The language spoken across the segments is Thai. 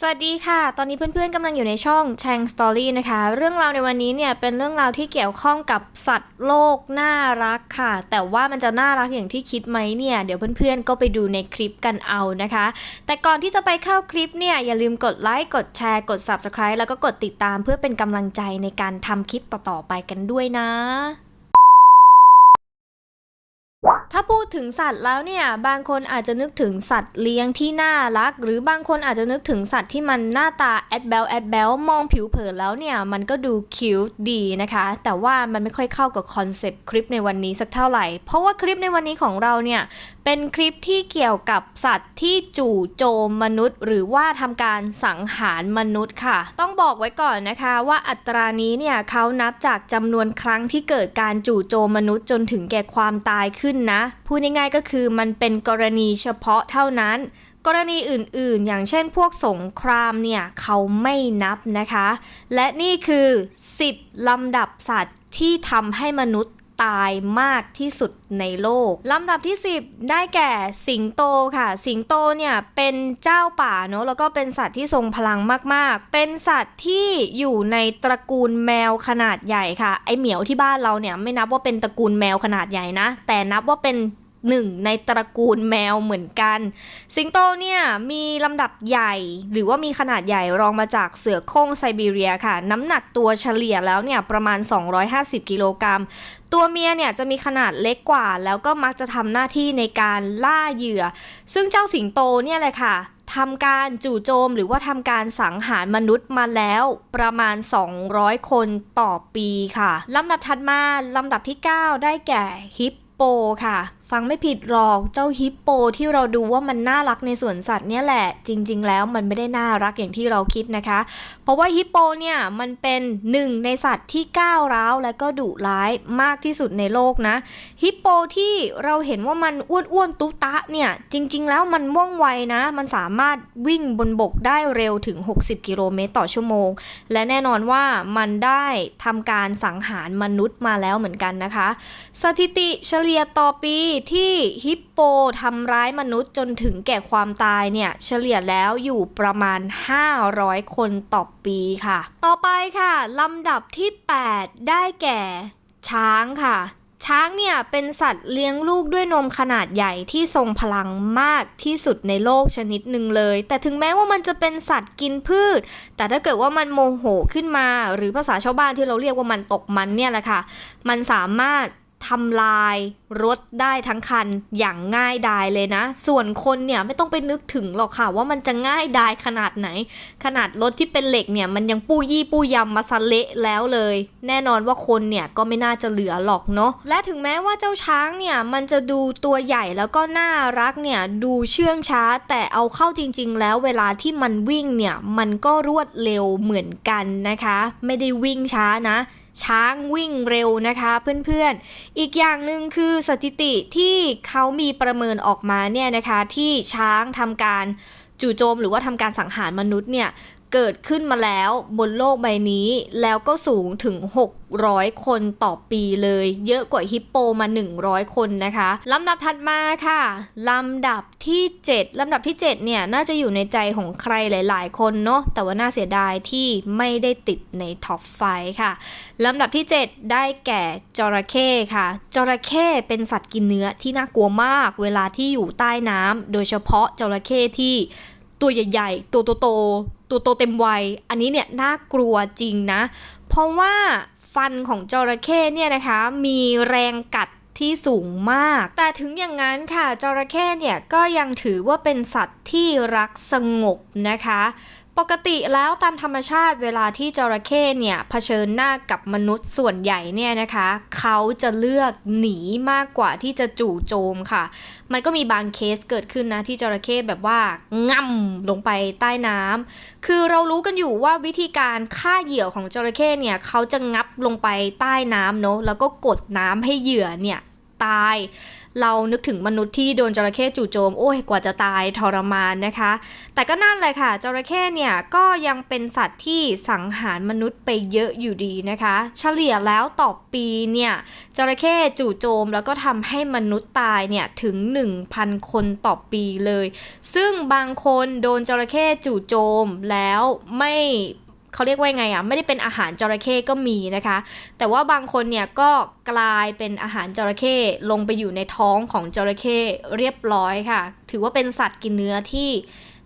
สวัสดีค่ะ ตอนนี้เพื่อนๆกำลังอยู่ในช่อง Chang Story นะคะ เรื่องราวในวันนี้เนี่ยเป็นเรื่องราวที่เกี่ยวข้องกับสัตว์โลกน่ารักค่ะ แต่ว่ามันจะน่ารักอย่างที่คิดไหมเนี่ย เดี๋ยวเพื่อนๆก็ไปดูในคลิปกันเอานะคะ แต่ก่อนที่จะไปเข้าคลิปเนี่ยอย่าลืมกดไลค์ กดแชร์ กด Subscribe แล้วก็กดติดตามเพื่อเป็นกำลังใจในการทำคลิปต่อๆไปกันด้วยนะ ถ้าพูดถึงสัตว์แล้วเนี่ยบางคนอาจจะนึกถึงสัตว์เลี้ยงที่น่ารัก หรือบางคนอาจจะนึกถึงสัตว์ที่มันหน้าตาแอดเบลแอดเบลมองผิวเผินแล้วเนี่ยมันก็ดูคิวดีนะคะ แต่ว่ามันไม่ค่อยเข้ากับคอนเซปต์คลิปในวันนี้สักเท่าไหร่ เพราะว่าคลิปในวันนี้ของเราเนี่ย เป็นคลิปที่เกี่ยวกับสัตว์ที่จู่โจมมนุษย์ หรือว่าทำการสังหารมนุษย์ค่ะ ต้องบอกไว้ก่อนนะคะว่าอัตรานี้เนี่ยเขานับจากจำนวนครั้งที่เกิดการจู่โจมมนุษย์จนถึงแก่ความตายขึ้นนะ พูดง่ายๆก็คือมันเป็นกรณีเฉพาะเท่านั้น กรณีอื่นๆ อย่างเช่นพวกสงครามเนี่ยเขาไม่นับนะคะ และนี่คือ 10ลำดับสัตว์ที่ทำให้มนุษย์ ตายมากที่สุดในโลก ลำดับที่ 10 ได้แก่สิงโตค่ะ สิงโตเนี่ยเป็นเจ้าป่าเนาะแล้วก็เป็นสัตว์ที่ทรงพลังมากๆ เป็นสัตว์ที่อยู่ในตระกูลแมวขนาดใหญ่ค่ะ ไอเหมียวที่บ้านเราเนี่ยไม่นับว่าเป็นตระกูลแมวขนาดใหญ่นะ แต่นับว่าเป็น หนึ่งในตระกูลแมวเหมือนกัน สิงโตเนี่ยมีลำดับใหญ่ หรือว่ามีขนาดใหญ่รองมาจากเสือโคร่งไซบีเรียค่ะ น้ำหนักตัวเฉลี่ยแล้วเนี่ยประมาณ 250 กิโลกรัม ตัวเมียเนี่ยจะมีขนาดเล็กกว่า แล้วก็มักจะทำหน้าที่ในการล่าเหยื่อ ซึ่งเจ้าสิงโตเนี่ยแหละค่ะทำการจู่โจมหรือว่าทำการสังหารมนุษย์มาแล้วประมาณ 200 คนต่อปีค่ะลำดับถัดมาลำดับที่ 9 ได้แก่ฮิปโปค่ะ ฟังไม่ผิดหรอกเจ้าฮิปโปที่เราดูว่ามันน่ารักในสวนสัตว์เนี่ยแหละ จริง ๆ แล้วมันไม่ได้น่ารักอย่างที่เราคิดนะคะ เพราะว่าฮิปโปเนี่ยมันเป็นหนึ่งในสัตว์ที่ก้าวร้าวและก็ดุร้ายมากที่สุดในโลกนะฮิปโปที่เราเห็นว่ามันอ้วนๆตุ๊ตะเนี่ยจริง ๆ แล้วมันว่องไวนะ มันสามารถวิ่งบนบกได้เร็วถึง 60 กิโลเมตรต่อชั่วโมง และแน่นอนว่ามันได้ทำการสังหารมนุษย์มาแล้วเหมือนกันนะคะ สถิติเฉลี่ยต่อปีที่ฮิปโปทำร้ายมนุษย์จนถึงแก่ความตายเนี่ย เฉลี่ยแล้วอยู่ประมาณ 500 คนต่อปีค่ะ ต่อไปค่ะลำดับที่ 8 ได้แก่ ช้างค่ะ ช้างเนี่ยเป็นสัตว์เลี้ยงลูกด้วยนมขนาดใหญ่ที่ทรงพลังมากที่สุดในโลกชนิดหนึ่งเลย แต่ถึงแม้ว่ามันจะเป็นสัตว์กินพืช แต่ถ้าเกิดว่ามันโมโหขึ้นมา หรือภาษาชาวบ้านที่เราเรียกว่ามันตกมันเนี่ยแหละค่ะ มันสามารถ ทำลายรถได้ทั้งคันอย่างง่ายดายเลยนะ ส่วนคนเนี่ยไม่ต้องไปนึกถึงหรอกค่ะ ว่ามันจะง่ายดายขนาดไหน ขนาดรถที่เป็นเหล็กเนี่ยมันยังปู้ยี่ปู้ยำมาซะเละแล้วเลย แน่นอนว่าคนเนี่ยก็ไม่น่าจะเหลือหรอกเนาะและถึงแม้ว่าเจ้าช้างเนี่ยมันจะดูตัวใหญ่แล้วก็น่ารักเนี่ยดูเชื่องช้า แต่เอาเข้าจริง ๆ แล้วเวลาที่มันวิ่งเนี่ยมันก็รวดเร็วเหมือนกันนะคะ ไม่ได้วิ่งช้านะ ช้างวิ่งเร็วนะคะเพื่อนๆ อีกอย่างหนึ่งคือสถิติที่เขามีประเมินออกมาเนี่ยนะคะที่ช้างทำการจู่โจมหรือว่าทำการสังหารมนุษย์เนี่ย เกิดขึ้นมาแล้วบนโลกใบนี้ แล้วก็สูงถึง 600 คนต่อปีเลย เยอะกว่าฮิปโปมา 100 คนนะคะลำดับถัดมาค่ะ ลำดับที่ 7 ลำดับที่ 7 เนี่ย น่าจะอยู่ในใจของใครหลาย ๆ คนเนาะแต่ว่าน่าเสียดายที่ไม่ได้ติดในท็อปไฟค่ะ ลำดับที่ 7 ได้แก่จระเข้ค่ะ จระเข้เป็นสัตว์กินเนื้อที่น่ากลัวมาก เวลาที่อยู่ใต้น้ำโดยเฉพาะจระเข้ที่ ตัวใหญ่ ๆ ตัวโตๆตัวโตเต็มวัย อันนี้เนี่ยน่ากลัวจริงนะ เพราะว่าฟันของจระเข้เนี่ยนะคะ มีแรงกัดที่สูงมาก แต่ถึงอย่างนั้นค่ะจระเข้เนี่ยก็ยังถือว่าเป็นสัตว์ที่รักสงบนะคะ ปกติแล้วตามธรรมชาติเวลาที่จระเข้เนี่ยเผชิญหน้ากับมนุษย์ส่วนใหญ่เนี่ยนะคะ เขาจะเลือกหนีมากกว่าที่จะจู่โจมค่ะ มันก็มีบางเคสเกิดขึ้นนะที่จระเข้แบบว่าง่ำลงไปใต้น้ำคือเรารู้กันอยู่ว่าวิธีการฆ่าเหยื่อของจระเข้เนี่ยเขาจะงับลงไปใต้น้ำเนาะแล้วก็กดน้ำให้เหยื่อเนี่ย ตาย เรานึกถึงมนุษย์ที่โดนจระเข้จู่โจม โอ้ยกว่าจะตายทรมานนะคะ แต่ก็นั่นแหละค่ะ จระเข้เนี่ยก็ยังเป็นสัตว์ที่สังหารมนุษย์ไปเยอะอยู่ดีนะคะ เฉลี่ยแล้วต่อปีเนี่ยจระเข้จู่โจมแล้วก็ทำให้มนุษย์ตายเนี่ยถึง 1,000 คนต่อปีเลย ซึ่งบางคนโดนจระเข้จู่โจมแล้วไม่ เขาเรียกว่าไงอะไม่ได้เป็นอาหารจระเข้ก็มีนะคะ แต่ว่าบางคนเนี่ยก็กลายเป็นอาหารจระเข้ลงไปอยู่ในท้องของจระเข้เรียบร้อยค่ะ ถือว่าเป็นสัตว์กินเนื้อที่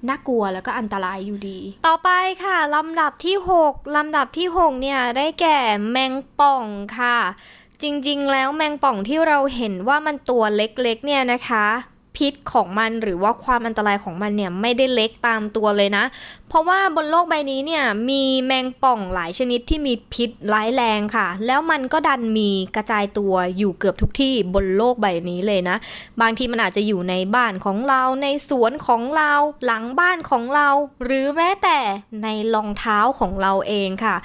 น่ากลัวแล้วก็อันตรายอยู่ดี ต่อไปค่ะ ลำดับที่ 6 ลำดับที่ 6 เนี่ย ได้แก่แมงป่องค่ะ จริงๆ แล้วแมงป่องที่เราเห็นว่ามันตัวเล็กๆ เนี่ยนะคะ พิษของมันหรือว่าความอันตรายของมันเนี่ย ไม่ได้เล็กตามตัวเลยนะเพราะว่าบนโลกใบนี้เนี่ยมีแมงป่องหลายชนิดที่มีพิษร้ายแรงค่ะ แล้วมันก็ดันมีกระจายตัวอยู่เกือบทุกที่บนโลกใบนี้เลยนะ บางทีมันอาจจะอยู่ในบ้านของเราในสวนของเราหลังบ้านของเรา หรือแม้แต่ในรองเท้าของเราเองค่ะ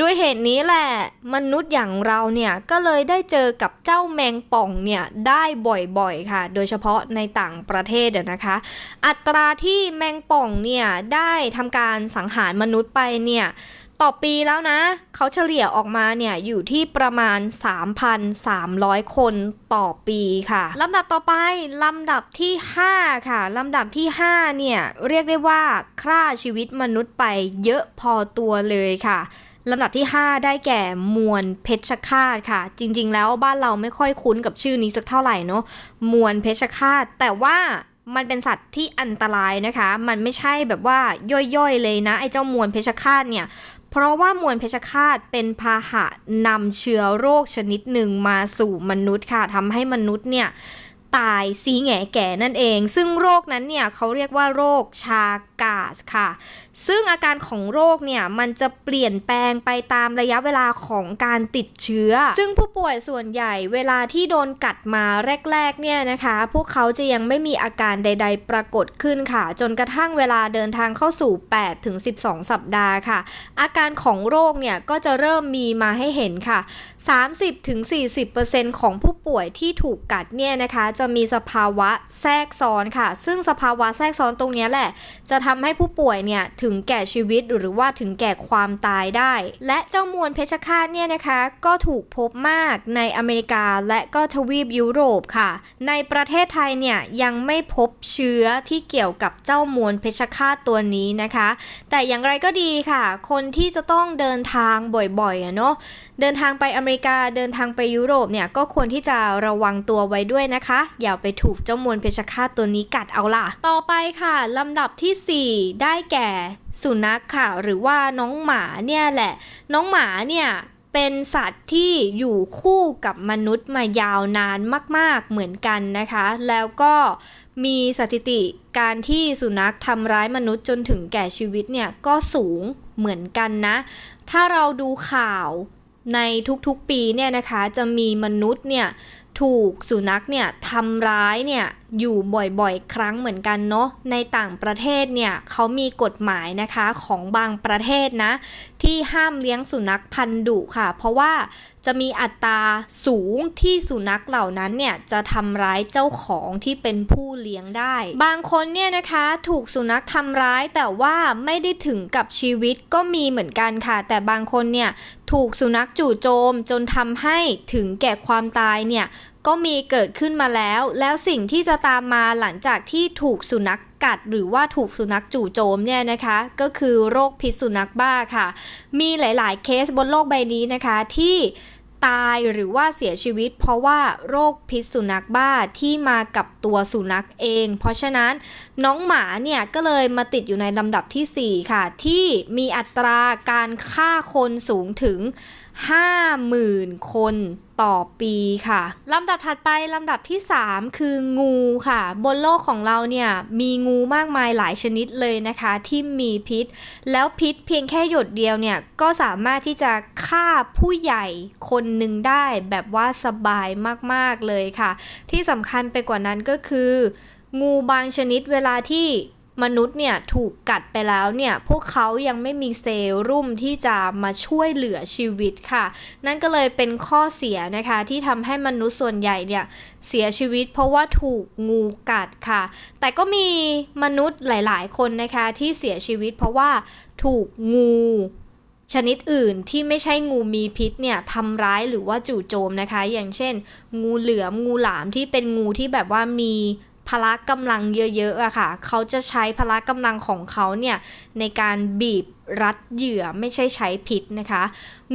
ด้วยเหตุนี้แหละมนุษย์อย่างเราเนี่ยก็เลยได้เจอกับเจ้าแมงป่องเนี่ยได้บ่อยๆค่ะ โดยเฉพาะในต่างประเทศนะคะ อัตราที่แมงป่องเนี่ยได้ทำการสังหารมนุษย์ไปเนี่ย ต่อปีแล้วนะ เขาเฉลี่ยออกมาเนี่ยอยู่ที่ประมาณ 3,300 คนต่อปีค่ะลำดับต่อไป ลำดับที่ 5 ค่ะ ลำดับที่ 5 เนี่ย เรียกได้ว่าฆ่าชีวิตมนุษย์ไปเยอะพอตัวเลยค่ะลำดับที่ 5 ได้แก่มวลเพชฌฆาตค่ะ จริง ๆ แล้วบ้านเราไม่ค่อยคุ้นกับชื่อนี้สักเท่าไหร่เนาะมวลเพชฌฆาตแต่ว่า มันเป็นสัตว์ที่อันตรายนะคะ มันไม่ใช่แบบว่าย่อยๆเลยนะไอ้เจ้ามวลเพชฌฆาตเนี่ย เพราะว่ามวลเพชฌฆาตเป็นพาหะนำเชื้อโรคชนิดหนึ่งมาสู่มนุษย์ค่ะทำให้มนุษย์เนี่ยตายซีแง่แก่นั่นเอง ซึ่งโรคนั้นเนี่ยเขาเรียกว่าโรคชากาสค่ะ ซึ่งอาการของโรคเนี่ยมันจะเปลี่ยนแปลงไปตามระยะเวลาของการติดเชื้อ ซึ่งผู้ป่วยส่วนใหญ่เวลาที่โดนกัดมาแรกๆเนี่ยนะคะ พวกเขาจะยังไม่มีอาการใด ๆ ปรากฏขึ้นค่ะ จนกระทั่งเวลาเดินทางเข้าสู่8ถึง12 สัปดาห์ค่ะ อาการของโรคเนี่ยก็จะเริ่มมีมาให้เห็นค่ะ 30ถึง40%ของผู้ป่วยที่ถูกกัดเนี่ยนะคะจะมีสภาวะแทรกซ้อนค่ะ ซึ่งสภาวะแทรกซ้อนตรงนี้แหละ จะทำให้ผู้ป่วยเนี่ยถึงแก่ชีวิตหรือว่าถึงแก่ความตายได้ และเจ้ามวลเพชฌฆาตเนี่ยนะคะ ก็ถูกพบมากในอเมริกาและก็ทวีปยุโรปค่ะ ในประเทศไทยเนี่ยยังไม่พบเชื้อที่เกี่ยวกับเจ้ามวลเพชฌฆาตตัวนี้นะคะ แต่อย่างไรก็ดีค่ะ คนที่จะต้องเดินทางบ่อยๆอะเนาะเดินทางไปอเมริกาเดินทางไปยุโรปเนี่ยก็ควรที่จะระวังตัวไว้ด้วยนะคะ อย่าไปถูกเจ้ามวลเพชฌฆาตตัวนี้กัดเอาล่ะ ต่อไปค่ะลำดับทีสี่4 ได้แก่ สุนัขค่ะ หรือว่าน้องหมาเนี่ยแหละ น้องหมาเนี่ยเป็นสัตว์ที่อยู่คู่กับมนุษย์มายาวนานมาก ๆเหมือนกันนะคะ แล้วก็มีสถิติการที่สุนัขทำร้ายมนุษย์จนถึงแก่ชีวิตเนี่ยก็สูงเหมือนกันนะ ถ้าเราดูข่าวในทุกๆปีเนี่ยนะคะ จะมีมนุษย์เนี่ย ถูกสุนัขเนี่ยทำร้ายเนี่ยอยู่บ่อยๆ ครั้งเหมือนกันเนาะในต่างประเทศเนี่ยเขามีกฎหมายนะคะของบางประเทศนะ ที่ห้ามเลี้ยงสุนัขพันธุ์ดุค่ะ เพราะว่าจะมีอัตราสูงที่สุนัขเหล่านั้นเนี่ยจะทำร้ายเจ้าของที่เป็นผู้เลี้ยงได้ บางคนเนี่ยนะคะถูกสุนัขทำร้ายแต่ว่าไม่ได้ถึงกับชีวิตก็มีเหมือนกันค่ะ แต่บางคนเนี่ยถูกสุนัขจู่โจมจนทำให้ถึงแก่ความตายเนี่ยก็มีเกิดขึ้นมาแล้ว แล้วสิ่งที่จะตามมาหลังจากที่ถูกสุนัขกัดหรือว่าถูกสุนัขจู่โจมเนี่ยนะคะ ก็คือโรคพิษสุนัขบ้าค่ะ มีหลายๆเคสบนโลกใบนี้นะคะที่ตายหรือว่าเสียชีวิต เพราะว่าโรคพิษสุนัขบ้าที่มากับตัวสุนัขเอง เพราะฉะนั้นน้องหมาเนี่ยก็เลยมาติดอยู่ในลำดับทีสี่4 ค่ะ ที่มีอัตราการฆ่าคนสูงถึง 50,000 คนต่อปีค่ะ ลำดับถัดไปลำดับที่ 3 คืองูค่ะ บนโลกของเราเนี่ยมีงูมากมายหลายชนิดเลยนะคะ ที่มีพิษ แล้วพิษเพียงแค่หยดเดียวเนี่ยก็สามารถที่จะฆ่าผู้ใหญ่คนหนึ่งได้แบบว่าสบายมากๆเลยค่ะ ที่สำคัญไปกว่านั้นก็คือ งูบางชนิดเวลาที่ มนุษย์เนี่ยถูกกัดไปแล้วเนี่ยพวกเขายังไม่มีเซลรุ่มที่จะมาช่วยเหลือชีวิตค่ะ นั่นก็เลยเป็นข้อเสียนะคะที่ทำให้มนุษย์ส่วนใหญ่เนี่ยเสียชีวิตเพราะว่าถูกงูกัดค่ะ แต่ก็มีมนุษย์หลาย ๆ คนนะคะที่เสียชีวิตเพราะว่าถูกงูชนิดอื่นที่ไม่ใช่งูมีพิษเนี่ยทำร้ายหรือว่าจู่โจมนะคะ อย่างเช่น งูเหลือมงูหลามที่เป็นงูที่แบบว่ามี พละกำลังเยอะๆอะค่ะ เขาจะใช้พละกำลังของเขาเนี่ยในการบีบรัดเหยื่อไม่ใช่ใช้พิษนะคะ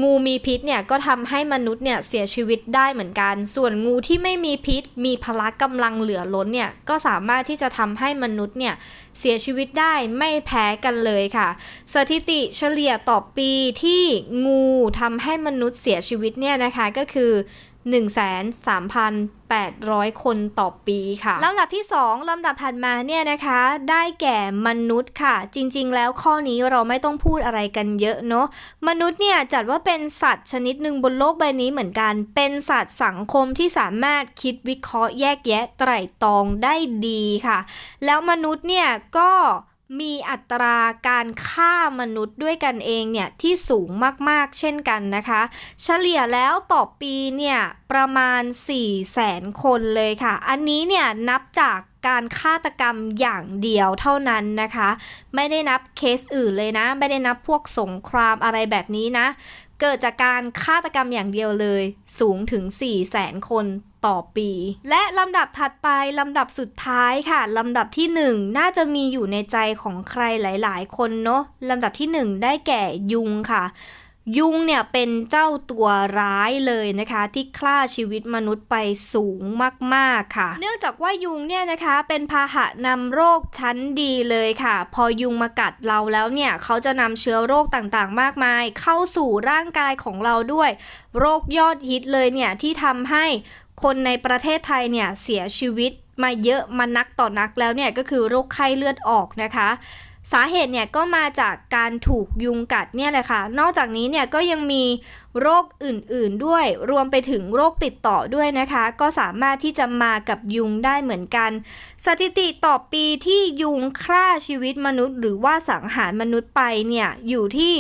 งูมีพิษเนี่ยก็ทำให้มนุษย์เนี่ยเสียชีวิตได้เหมือนกัน ส่วนงูที่ไม่มีพิษ มีพละกำลังเหลือล้นเนี่ยก็สามารถที่จะทำให้มนุษย์เนี่ยเสียชีวิตได้ไม่แพ้กันเลยค่ะ สถิติเฉลี่ยต่อปีที่งูทำให้มนุษย์เสียชีวิตเนี่ยนะคะก็คือ 1,3,800 คนต่อปีค่ะลำดับที่ 2ลำดับถัดมาเนี่ยนะคะ ได้แก่มนุษย์ค่ะ จริงๆ แล้วข้อนี้เราไม่ต้องพูดอะไรกันเยอะเนาะมนุษย์เนี่ยจัดว่าเป็นสัตว์ชนิดหนึ่งบนโลกใบนี้เหมือนกัน เป็นสัตว์สังคมที่สามารถคิดวิเคราะห์แยกแยะไตร่ตรองได้ดีค่ะ แล้วมนุษย์เนี่ยก็ มีอัตราการฆ่ามนุษย์ด้วยกันเองเนี่ยที่สูงมากๆเช่นกันนะคะ เฉลี่ยแล้วต่อปีเนี่ยประมาณ 4 0 0แสนคนเลยค่ะ อันนี้เนี่ยนับจากการฆาตกรรมอย่างเดียวเท่านั้นนะคะ ไม่ได้นับเคสอื่นเลยนะ ไม่ได้นับพวกสงครามอะไรแบบนี้นะ เกิดจากการฆาตกรรมอย่างเดียวเลย สูงถึง 4 0 0แสนคน ต่อปี และลำดับถัดไป ลำดับสุดท้ายค่ะ ลำดับที่ 1 น่าจะมีอยู่ในใจของใครหลาย ๆ คนเนาะลำดับที่ 1 ได้แก่ยุงค่ะ ยุงเนี่ยเป็นเจ้าตัวร้ายเลยนะคะ ที่ฆ่าชีวิตมนุษย์ไปสูงมากๆค่ะ เนื่องจากว่ายุงเนี่ยนะคะเป็นพาหะนำโรคชั้นดีเลยค่ะ พอยุงมากัดเราแล้วเนี่ยเขาจะนำเชื้อโรคต่างๆ มากมาย เข้าสู่ร่างกายของเราด้วย โรคยอดฮิตเลยเนี่ยที่ทำให้คนในประเทศไทยเนี่ยเสียชีวิตมาเยอะมานักต่อนักแล้วเนี่ยก็คือโรคไข้เลือดออกนะคะ สาเหตุเนี่ยก็มาจากการถูกยุงกัดเนี่ยแหละค่ะ นอกจากนี้เนี่ยก็ยังมีโรคอื่นๆด้วย รวมไปถึงโรคติดต่อด้วยนะคะ ก็สามารถที่จะมากับยุงได้เหมือนกัน สถิติต่อปีที่ยุงฆ่าชีวิตมนุษย์ หรือว่าสังหารมนุษย์ไปเนี่ยอยู่ที่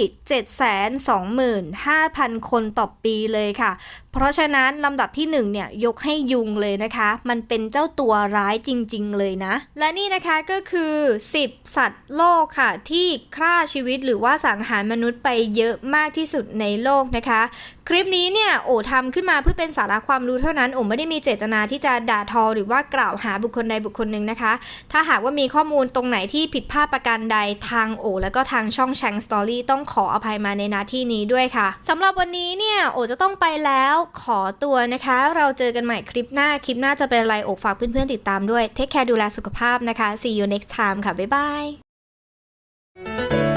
725,000 คนต่อปีเลยค่ะ เพราะฉะนั้นลำดับที่ 1 เนี่ยยกให้ยุงเลยนะคะ มันเป็นเจ้าตัวร้ายจริง ๆ เลยนะ และนี่นะคะก็คือ 10 สัตว์โลกค่ะ ที่ฆ่าชีวิตหรือว่าสังหารมนุษย์ไปเยอะมากที่สุดในโลกนะคะคลิปนี้เนี่ยโอทำขึ้นมาเพื่อเป็นสาระความรู้เท่านั้นโอไม่ได้มีเจตนาที่จะด่าทอหรือว่ากล่าวหาบุคคลใดบุคคลหนึ่งนะคะ ถ้าหากว่ามีข้อมูลตรงไหนที่ผิดพลาดประการใดทางโอแล้วก็ทางช่องแชงสตอรี่ต้องขออภัยมาในนาที่นี้ด้วยค่ะสำหรับวันนี้เนี่ยโอจะต้องไปแล้วขอตัวนะคะ เราเจอกันใหม่คลิปหน้าคลิปหน้าจะเป็นอะไรโอฝากเพื่อนๆติดตามด้วยเทคแคร์ดูแลสุขภาพนะคะ see you next time ค่ะบ๊ายบาย